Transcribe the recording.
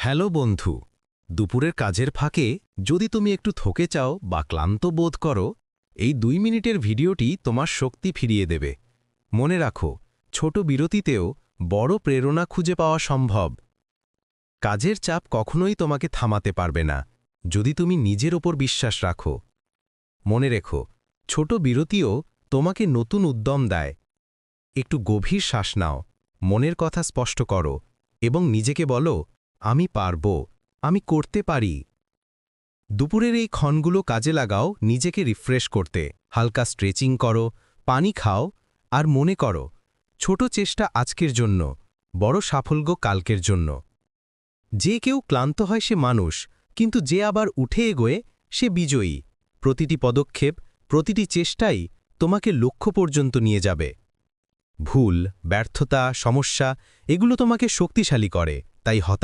Hello বন্ধু, দুপুরের কাজের ফাঁকে যদি তুমি একটু থকে চাও বা ক্লান্ত বোধ করো, এই দুই মিনিটের ভিডিওটি তোমার শক্তি ফিরিয়ে দেবে। মনে রাখো, ছোট বিরতিতেও বড় প্রেরণা খুঁজে পাওয়া সম্ভব। কাজের চাপ কখনোই তোমাকে থামাতে পারবে না, যদি তুমি নিজের ওপর বিশ্বাস রাখো। মনে রেখো, ছোট বিরতিও তোমাকে নতুন উদ্যম দেয়। একটু গভীর শ্বাস নাও, মনের কথা স্পষ্ট করো এবং নিজেকে বলো আমি পারব, আমি করতে পারি। দুপুরের এই ক্ষণগুলো কাজে লাগাও, নিজেকে রিফ্রেশ করতে। হালকা স্ট্রেচিং করো, পানি খাও, আর মনে করো, ছোট চেষ্টা আজকের জন্য, বড় সাফল্য কালকের জন্য। যে কেউ ক্লান্ত হয় সে মানুষ, কিন্তু যে আবার উঠে এগোয়, সে বিজয়ী। প্রতিটি পদক্ষেপ, প্রতিটি চেষ্টাই তোমাকে লক্ষ্য পর্যন্ত নিয়ে যাবে। ভুল, ব্যর্থতা, সমস্যা, এগুলো তোমাকে শক্তিশালী করে, তাই হতাশ